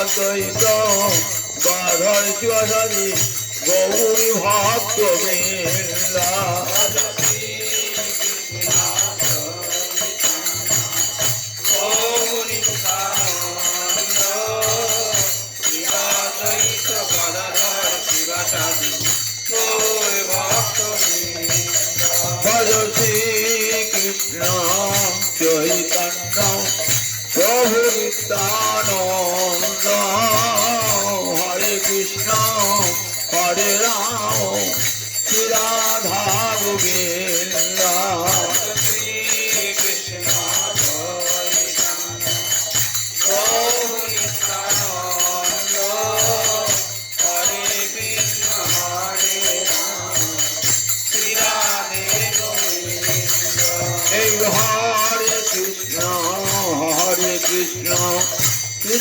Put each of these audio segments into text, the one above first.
অদ্বৈত গাধর শিবাসাদি গৌরী ভক্ত বৃন্দা ভজ শ্রী কৃষ্ণ চৈতন্য প্রভু নিত্যানন্দ।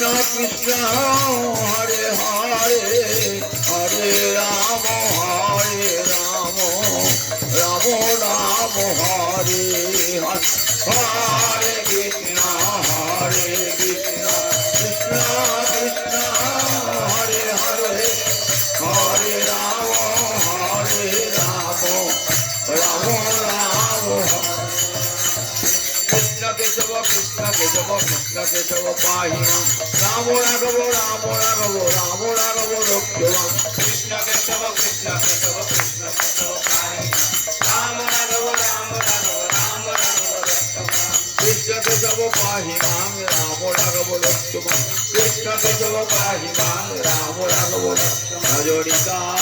কৃষ্ণ কৃষ্ণ হরে হরে হরে রাম হরে রাম রাম রাম হরে হরে হরে কৃষ্ণ হরে কৃষ্ণ কৃষ্ণ কৃষ্ণ হরে হরে হরে রাম হরে রাম রাম রাম কৃষ্ণ কেশব কৃষ্ণ কেশব কেশব পাহি রাম রাঘব রাম রাঘব রাম রাঘব রক্ষবাম কৃষ্ণ কেশব কৃষ্ণ কেশব কৃষ্ণ কেশব পাহি রাম রাঘব রাম রাঘব রাম কৃষ্ণ কেশব পাহি রাম রাঘব রক্ষবাম কৃষ্ণ কেশব পাহি মাং রাম রাঘব ভজরিকাই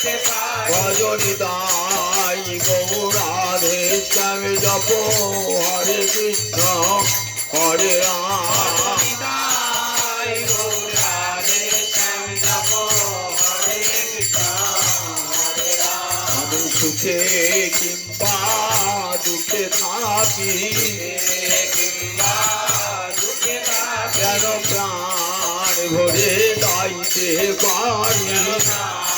গাইতে পারি ভজনিতাই গৌরাধে শ্যাম জপ হরে কৃষ্ণ হরে সুখে কিংবা দুঃখে থাকি যেন প্রাণ ভরে গাইতে পারি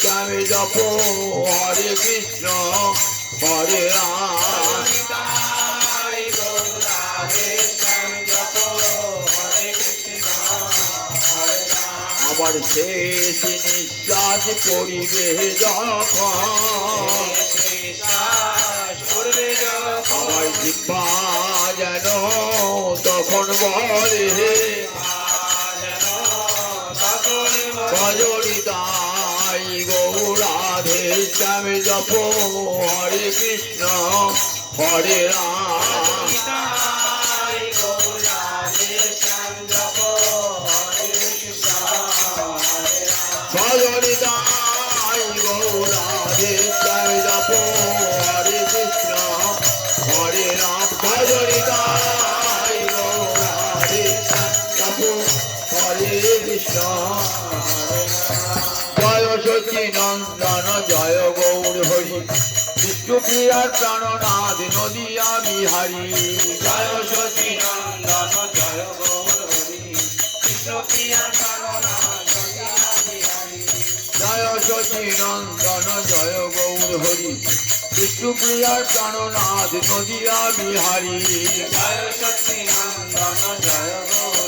শ্যাম জপ হরে কৃষ্ণ হরে রাম। আমার শেষ নিঃশ্বাস পড়িবে যখন। জিব্বা যেন তখন বলে ভজরিতাই গৌরাধে শ্যাম জপ হরে কৃষ্ণ হরে রাম জয় সচি নন্দন জয় গৌর হরি। বিষ্ণুপ্রিয়ার প্রাণনাথ, নদিয়া বিহারী। জয় সচি নন্দন জয় গৌর হরি। বিষ্ণুপ্রিয়ার প্রাণনাথ জয় সচি নন্দন জয় গৌর হরি বিষ্ণুপ্রিয়ার প্রাণনাথ নদিয়া বিহারী জয় সচি নন্দন জয় গৌর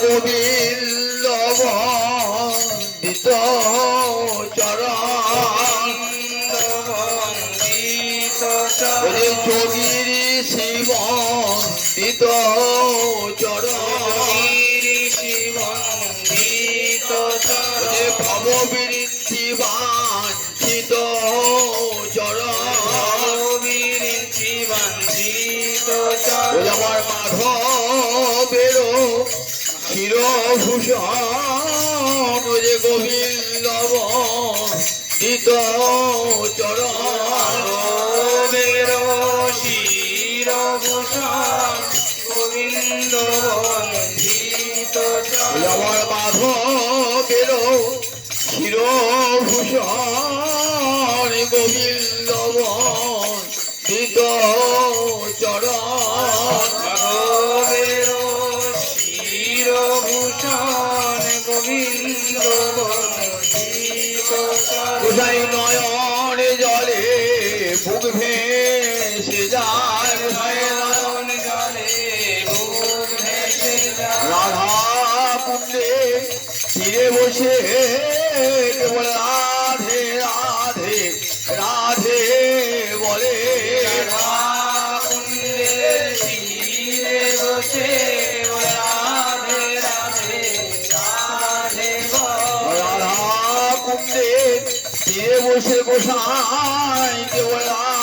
গোবিন্দ বন্দিত চরণ যোগীর শিব বন্দিত চরণ ভবৃত্তিবাঞ্ছিত চরণ আমার মাধবেরও ক্ষীরভূষণ যে গোবিন্দ দিত চরণের ক্ষীরভূষণ গোবিন্দ দিত আমার মাধবের ক্ষীরভূষণ গোবিন্দ দিত চরণ। বলছে রাধে রাধে রাধে বলে রাধা কুণ্ডে দিয়ে বসে গোসাই কেবল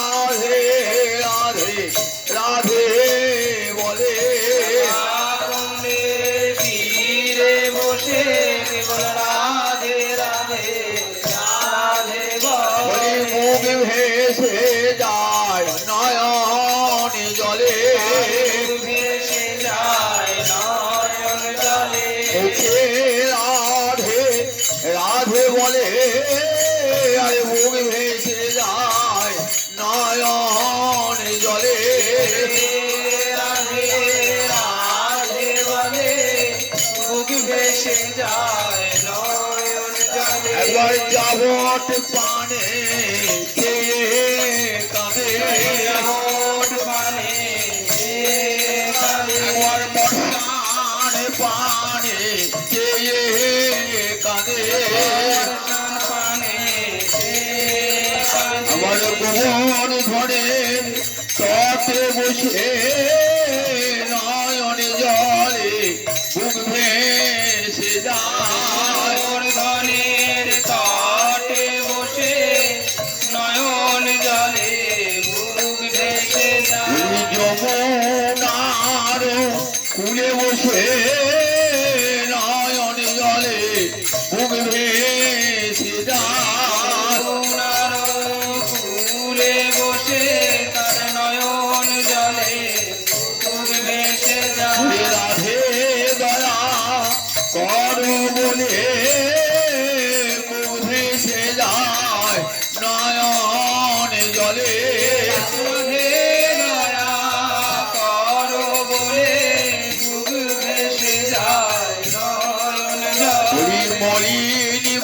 হোট পানে কানে? হোট পানে আমার মশান পানে কে কানে? আমার গোবর ঘরে ততে বসে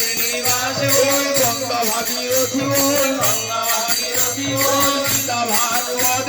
শ্রীনিবাস ওই ভাবি বল গঙ্গা ভাগীরথী ওই ভাগবত